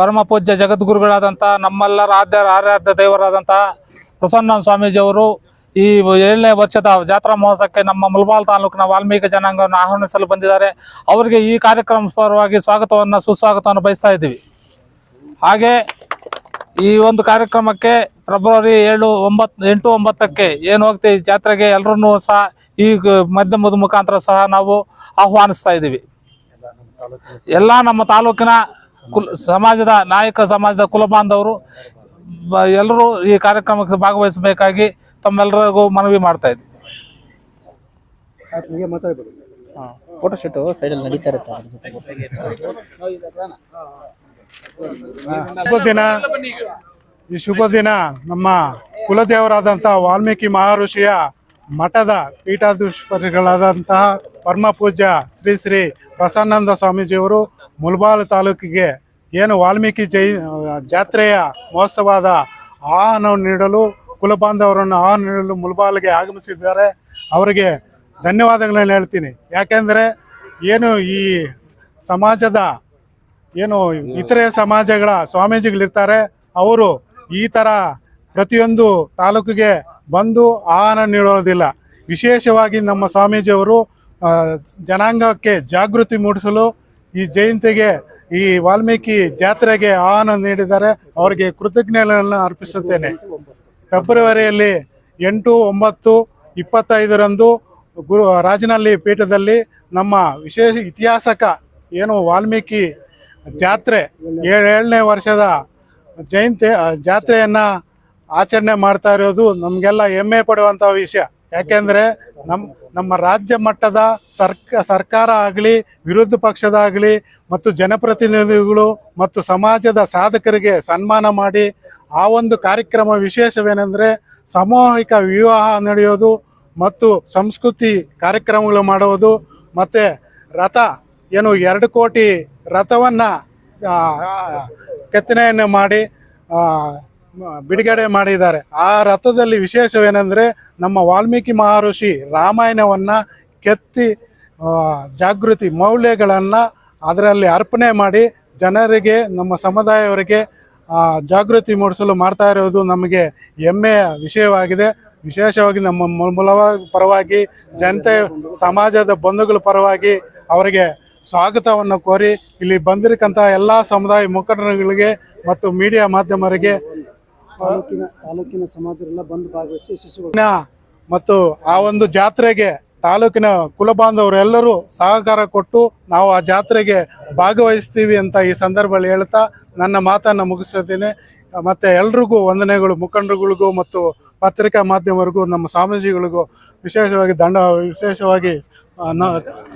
ಪರಮ ಪೂಜ್ಯ ಜಗದ್ಗುರುಗಳಾದಂಥ ನಮ್ಮೆಲ್ಲರ ಆದ್ಯ ಆರಾಧ್ಯ ದೇವರಾದಂಥ ಪ್ರಸನ್ನ ಸ್ವಾಮೀಜಿಯವರು ಈ ಏಳನೇ ವರ್ಷದ ಜಾತ್ರಾ ಮಹೋತ್ಸವಕ್ಕೆ ನಮ್ಮ ಮುಲ್ಬಾಲ್ ತಾಲೂಕಿನ ವಾಲ್ಮೀಕಿ ಜನಾಂಗವನ್ನು ಆಹ್ವಾನಿಸಲು ಬಂದಿದ್ದಾರೆ. ಅವರಿಗೆ ಈ ಕಾರ್ಯಕ್ರಮ ಪರವಾಗಿ ಸ್ವಾಗತವನ್ನು, ಸುಸ್ವಾಗತವನ್ನು ಬಯಸ್ತಾ ಇದ್ದೀವಿ. ಹಾಗೆ ಈ ಒಂದು ಕಾರ್ಯಕ್ರಮಕ್ಕೆ ಫೆಬ್ರವರಿ ಏಳು ಒಂಬತ್ತು ಎಂಟು ಒಂಬತ್ತಕ್ಕೆ ಏನು ಹೋಗ್ತೀವಿ ಜಾತ್ರೆಗೆ ಎಲ್ಲರನ್ನೂ ಸಹ ಈ ಮಾಧ್ಯಮದ ಮುಖಾಂತರ ಸಹ ನಾವು ಆಹ್ವಾನಿಸ್ತಾ ಇದ್ದೀವಿ. ಎಲ್ಲ ನಮ್ಮ ತಾಲೂಕಿನ ಕುಲ್ ಸಮಾಜದ ನಾಯಕ ಸಮಾಜದ ಕುಲಬಾಂಧವರು ಬಾಂಧವರು ಎಲ್ಲರೂ ಈ ಕಾರ್ಯಕ್ರಮಕ್ಕೆ ಭಾಗವಹಿಸಬೇಕಾಗಿ ತಮ್ಮೆಲ್ಲರಿಗೂ ಮನವಿ ಮಾಡ್ತಾ ಇದ್ದೀವಿ ಫೋಟೋ ಶೂಟು ಸೈಡಲ್ಲಿ ನಡೀತಾ ಇರುತ್ತೆ ಶುಭ ದಿನ. ಈ ಶುಭ ದಿನ ನಮ್ಮ ಕುಲದೇವರಾದಂತಹ ವಾಲ್ಮೀಕಿ ಮಹರ್ಷಿಯ ಮಠದ ಪೀಠಾಧೀಶ್ವರಿಗಳಾದಂತಹ ಪರಮ ಪೂಜ್ಯ ಶ್ರೀ ಶ್ರೀ ಪ್ರಸನ್ನಾನಂದ ಸ್ವಾಮೀಜಿಯವರು ಮುಲ್ಬಾಲ್ ತಾಲೂಕಿಗೆ ಏನು ವಾಲ್ಮೀಕಿ ಜೈ ಜಾತ್ರೆಯ ಮಹೋತ್ಸವದ ಆಹ್ವಾನವನ್ನು ನೀಡಲು ಕುಲಬಾಂಧವರನ್ನು ಆಹ್ವಾನ ನೀಡಲು ಮುಲ್ಬಾಲ್ಗೆ ಆಗಮಿಸಿದ್ದಾರೆ. ಅವರಿಗೆ ಧನ್ಯವಾದಗಳನ್ನು ಹೇಳ್ತೀನಿ. ಯಾಕೆಂದರೆ ಏನು ಈ ಸಮಾಜದ ಏನು ಇತರೆ ಸಮಾಜಗಳ ಸ್ವಾಮೀಜಿಗಳಿರ್ತಾರೆ, ಅವರು ಈ ಥರ ಪ್ರತಿಯೊಂದು ತಾಲೂಕಿಗೆ ಬಂದು ಆಹ್ವಾನ ನೀಡೋದಿಲ್ಲ. ವಿಶೇಷವಾಗಿ ನಮ್ಮ ಸ್ವಾಮೀಜಿಯವರು ಜನಾಂಗಕ್ಕೆ ಜಾಗೃತಿ ಮೂಡಿಸಲು ಈ ಜಯಂತಿಗೆ ಈ ವಾಲ್ಮೀಕಿ ಜಾತ್ರೆಗೆ ಆಹ್ವಾನ ನೀಡಿದ್ದಾರೆ. ಅವರಿಗೆ ಕೃತಜ್ಞತೆಗಳನ್ನು ಅರ್ಪಿಸುತ್ತೇನೆ. ಫೆಬ್ರವರಿಯಲ್ಲಿ ಎಂಟು, ಒಂಬತ್ತು, ಇಪ್ಪತ್ತೈದರಂದು ಗುರು, ರಾಜನಹಳ್ಳಿ ಪೀಠದಲ್ಲಿ ನಮ್ಮ ವಿಶೇಷ ಇತಿಹಾಸಕ ಏನು ವಾಲ್ಮೀಕಿ ಜಾತ್ರೆ ಏಳ್- ಏಳನೇ ವರ್ಷದ ಜಯಂತಿ ಜಾತ್ರೆಯನ್ನು ಆಚರಣೆ ಮಾಡ್ತಾ ಇರೋದು ನಮಗೆಲ್ಲ ಹೆಮ್ಮೆ ಪಡುವಂಥ ವಿಷಯ. ಯಾಕೆಂದರೆ ನಮ್ಮ ನಮ್ಮ ರಾಜ್ಯ ಮಟ್ಟದ ಸರ್ಕ, ಸರ್ಕಾರ ಆಗಲಿ, ವಿರೋಧ ಪಕ್ಷದಾಗಲಿ ಮತ್ತು ಜನಪ್ರತಿನಿಧಿಗಳು ಮತ್ತು ಸಮಾಜದ ಸಾಧಕರಿಗೆ ಸನ್ಮಾನ ಮಾಡಿ ಆ ಒಂದು ಕಾರ್ಯಕ್ರಮ ವಿಶೇಷವೇನೆಂದರೆ ಸಾಮೂಹಿಕ ವಿವಾಹ ನಡೆಯೋದು ಮತ್ತು ಸಂಸ್ಕೃತಿ ಕಾರ್ಯಕ್ರಮಗಳು ಮಾಡುವುದು ಮತ್ತು ರಥ, ಏನು ಎರಡು ಕೋಟಿ ರಥವನ್ನು ಕೆತ್ತನೆಯನ್ನು ಮಾಡಿ ಬಿಡುಗಡೆ ಮಾಡಿದ್ದಾರೆ. ಆ ರಥದಲ್ಲಿ ವಿಶೇಷವೇನೆಂದರೆ ನಮ್ಮ ವಾಲ್ಮೀಕಿ ಮಹರ್ಷಿ ರಾಮಾಯಣವನ್ನು ಕೆತ್ತಿ ಜಾಗೃತಿ ಮೌಲ್ಯಗಳನ್ನು ಅದರಲ್ಲಿ ಅರ್ಪಣೆ ಮಾಡಿ ಜನರಿಗೆ, ನಮ್ಮ ಸಮುದಾಯವರಿಗೆ ಜಾಗೃತಿ ಮೂಡಿಸಲು ಮಾಡ್ತಾ ಇರೋದು ನಮಗೆ ಹೆಮ್ಮೆಯ ವಿಷಯವಾಗಿದೆ. ವಿಶೇಷವಾಗಿ ನಮ್ಮ ಮೂಲ ಪರವಾಗಿ ಜನತೆ, ಸಮಾಜದ ಬಂಧುಗಳ ಪರವಾಗಿ ಅವರಿಗೆ ಸ್ವಾಗತವನ್ನು ಕೋರಿ ಇಲ್ಲಿ ಬಂದಿರಕ್ಕಂಥ ಎಲ್ಲ ಸಮುದಾಯ ಮುಖಂಡರುಗಳಿಗೆ ಮತ್ತು ಮೀಡಿಯಾ ಮಾಧ್ಯಮರಿಗೆ ತಾಲೂಕಿನ ತಾಲೂಕಿನ ಸಮಾಜರೆಲ್ಲ ಬಂದು ಭಾಗವಹಿಸಿ ಮತ್ತು ಆ ಒಂದು ಜಾತ್ರೆಗೆ ತಾಲೂಕಿನ ಕುಲಬಾಂಧವರೆಲ್ಲರೂ ಸಹಕಾರ ಕೊಟ್ಟು ನಾವು ಆ ಜಾತ್ರೆಗೆ ಭಾಗವಹಿಸ್ತೀವಿ ಅಂತ ಈ ಸಂದರ್ಭದಲ್ಲಿ ಹೇಳ್ತಾ ನನ್ನ ಮಾತನ್ನು ಮುಗಿಸ್ತಿದ್ದೀನಿ ಮತ್ತು ಎಲ್ರಿಗೂ ವಂದನೆಗಳು, ಮುಖಂಡರುಗಳಿಗೂ ಮತ್ತು ಪತ್ರಿಕಾ ಮಾಧ್ಯಮರಿಗೂ, ನಮ್ಮ ಸ್ವಾಮೀಜಿಗಳಿಗೂ ವಿಶೇಷವಾಗಿ ದಂಡ, ವಿಶೇಷವಾಗಿ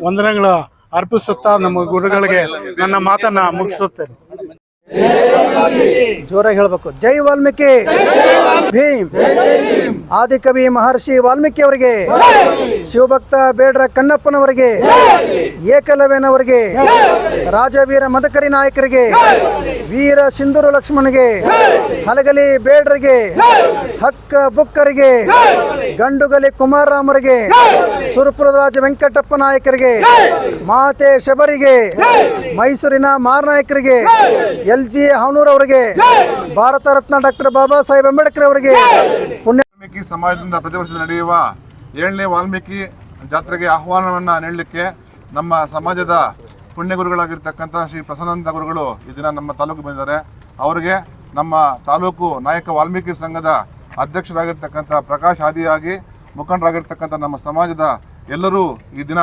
ವಂದನೆಗಳ ಅರ್ಪಿಸುತ್ತಾ ನಮ್ಮ ಗುರುಗಳಿಗೆ ನನ್ನ ಮಾತನ್ನು ಮುಗಿಸುತ್ತೇನೆ. ಜೋರಾಗಿ ಹೇಳ್ಬೇಕು. ಜೈ ವಾಲ್ಮೀಕಿ. ಭೀಮ್. ಆದಿಕವಿ ಮಹರ್ಷಿ ವಾಲ್ಮೀಕಿ. ಅವರಿಗೆ ಶಿವಭಕ್ತ ಬೇಡ್ರ ಕಣ್ಣಪ್ಪನವರಿಗೆ ಏಕಲವ್ಯನವರಿಗೆ ರಾಜವೀರ ಮದಕರಿ ನಾಯಕರಿಗೆ ವೀರ ಸಿಂಧೂರು ಲಕ್ಷ್ಮಣಗೆ ಹಲಗಲಿ ಬೇಡ್ರಿಗೆ ಹಕ್ಕ ಬುಕ್ಕರಿಗೆ ಗಂಡುಗಲಿ ಕುಮಾರರಾಮರಿಗೆ ಸುರಪುರದ ರಾಜ ವೆಂಕಟಪ್ಪ ನಾಯಕರಿಗೆ ಮಾತೆ ಶಬರಿಗೆ ಮೈಸೂರಿನ ಮಾರನಾಯಕರಿಗೆ ಎಲ್ ಜಿ ಹಾವನೂರ್ ಅವರಿಗೆ ಭಾರತ ರತ್ನ ಡಾಕ್ಟರ್ ಬಾಬಾ ಸಾಹೇಬ್ ಅಂಬೇಡ್ಕರ್ ಅವರಿಗೆ ಪುಣ್ಯ ಸಮಾಜದಿಂದ ಪ್ರತಿ ವರ್ಷ ನಡೆಯುವ ಏಳನೇ ವಾಲ್ಮೀಕಿ ಜಾತ್ರೆಗೆ ಆಹ್ವಾನವನ್ನು ನೀಡಲಿಕ್ಕೆ ನಮ್ಮ ಸಮಾಜದ ಪುಣ್ಯಗುರುಗಳಾಗಿರ್ತಕ್ಕಂಥ ಶ್ರೀ ಪ್ರಸನ್ನಾನಂದ ಗುರುಗಳು ಈ ದಿನ ನಮ್ಮ ತಾಲೂಕು ಬಂದಿದ್ದಾರೆ. ಅವರಿಗೆ ನಮ್ಮ ತಾಲೂಕು ನಾಯಕ ವಾಲ್ಮೀಕಿ ಸಂಘದ ಅಧ್ಯಕ್ಷರಾಗಿರ್ತಕ್ಕಂಥ ಪ್ರಕಾಶ್ ಆದಿಯಾಗಿ ಮುಖಂಡರಾಗಿರ್ತಕ್ಕಂಥ ನಮ್ಮ ಸಮಾಜದ ಎಲ್ಲರೂ ಈ ದಿನ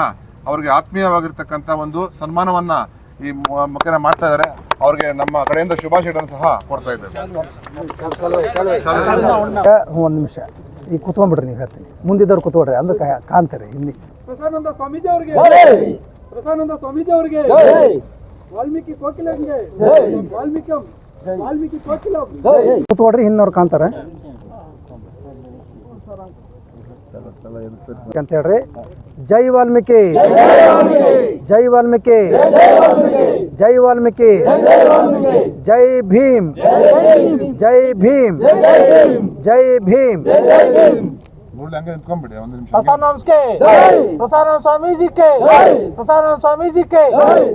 ಅವರಿಗೆ ಆತ್ಮೀಯವಾಗಿರ್ತಕ್ಕಂಥ ಒಂದು ಸನ್ಮಾನವನ್ನು ಈ ಮುಖೇನ ಮಾಡ್ತಾ ಇದ್ದಾರೆ. ಅವರಿಗೆ ನಮ್ಮ ಕಡೆಯಿಂದ ಶುಭಾಶಯಗಳನ್ನು ಸಹ ಕೊಡ್ತಾ ಇದ್ದಾರೆ ಒಂದು ನಿಮಿಷ. ಈಗ ಕುತ್ಕೊಂಡ್ಬಿಡ್ರಿ ನೀವು ಹೇಳ್ತೀನಿ. ಮುಂದಿದ್ದವ್ರು ಕುತ್ಕೊಡ್ರಿ ಅಂದ್ರೆ ಕಾಣ್ತಾರೆ ಹಿಂದಿ ಪ್ರಸಾನಂದ ಸ್ವಾಮೀಜಿ ಅವರಿಗೆ. ಪ್ರಸಾನಂದ ಸ್ವಾಮೀಜಿ ಅವರಿಗೆ. ವಾಲ್ಮೀಕಿ ಕೋಕಿಲಂಗೆ. ವಾಲ್ಮೀಕಿ ವಾಲ್ಮೀಕಿ ಕೋಕಿಲಂ. ಕುತ್ಕೊಡ್ರಿ ಇನ್ನವ್ರು ಕಾಣ್ತಾರೆ. ಅಂತ ಹೇಳ್ರಿ. ಜೈ ವಾಲ್ಮೀಕಿ. ಜೈ ವಾಲ್ಮೀಕಿ. ಜೈ ವಾಲ್ಮೀಕಿ ಜೈ ಭೀಮ್ ಜೈ ಭೀಮ್ ಜೈ ಭೀಮ್ ನೋಡ್ಲಿ ಹಂಗೆ ನಿಂತ್ಕೊಂಡ್ಬಿಡಿ ಒಂದು ನಿಮಿಷ ಪ್ರಸನ್ನಂಸ್ಕೆ ಪ್ರಸನ್ನ ಸ್ವಾಮೀಜಿಗೆ ಪ್ರಸನ್ನ ಸ್ವಾಮೀಜಿಗೆ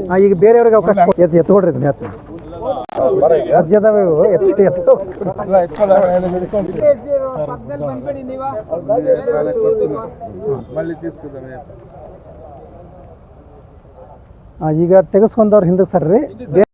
ಆ, ಈಗ ಬೇರೆಯವ್ರಿಗೆ ಅವಕಾಶ ಕೊಡಿ. ಎತ್ ಎತ್ಕೊಡ್ರಿ ಇದನ್ನ ಹೇಳ್ತೀನಿ ರಾಜ್ಯದವೇ ಇವು, ಎತ್ತು ಎತ್ತು ಆ, ಈಗ ತೆಗೆಸ್ಕೊಂಡವ್ರು ಹಿಂದಕ್ಕೆ ಸರ್ರಿ